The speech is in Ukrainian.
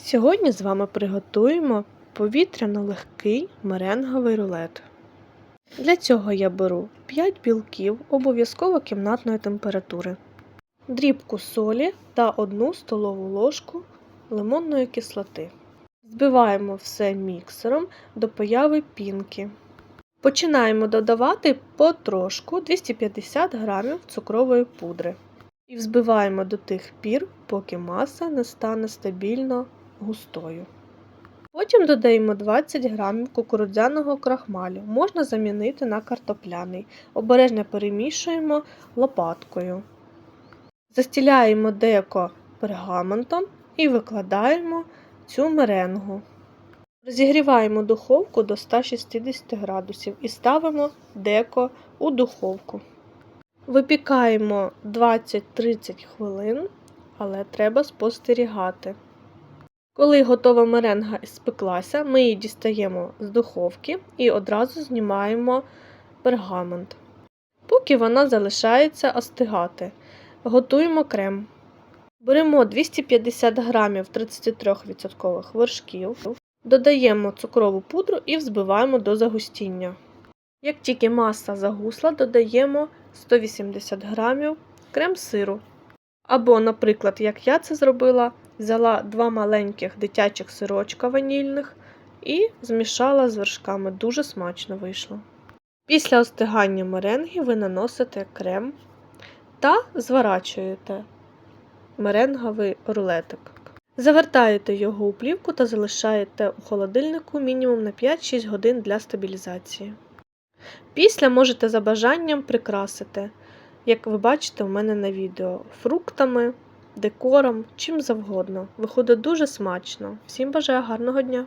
Сьогодні з вами приготуємо повітряно легкий меренговий рулет. Для цього я беру 5 білків обов'язково кімнатної температури, дрібку солі та 1 столову ложку лимонної кислоти. Збиваємо все міксером до появи пінки. Починаємо додавати потрошку 250 г цукрової пудри. І взбиваємо до тих пір, поки маса не стане стабільно густою. Потім додаємо 20 г кукурудзяного крахмалю, можна замінити на картопляний. Обережно перемішуємо лопаткою. Застіляємо деко пергаментом і викладаємо цю меренгу. Розігріваємо духовку до 160 градусів і ставимо деко у духовку. Випікаємо 20-30 хвилин, але треба спостерігати. Коли готова меренга спеклася, ми її дістаємо з духовки і одразу знімаємо пергамент. Поки вона залишається остигати, готуємо крем. Беремо 250 г 33% вершків, додаємо цукрову пудру і взбиваємо до загустіння. Як тільки маса загусла, додаємо 180 г крем-сиру. Або, наприклад, як я це зробила, взяла два маленьких дитячих сирочка ванільних і змішала з вершками. Дуже смачно вийшло. Після остигання меренги ви наносите крем та зворачуєте меренговий рулетик. Завертаєте його у плівку та залишаєте у холодильнику мінімум на 5-6 годин для стабілізації. Після можете за бажанням прикрасити, як ви бачите у мене на відео, фруктами, декором, чим завгодно. Виходить дуже смачно. Всім бажаю гарного дня!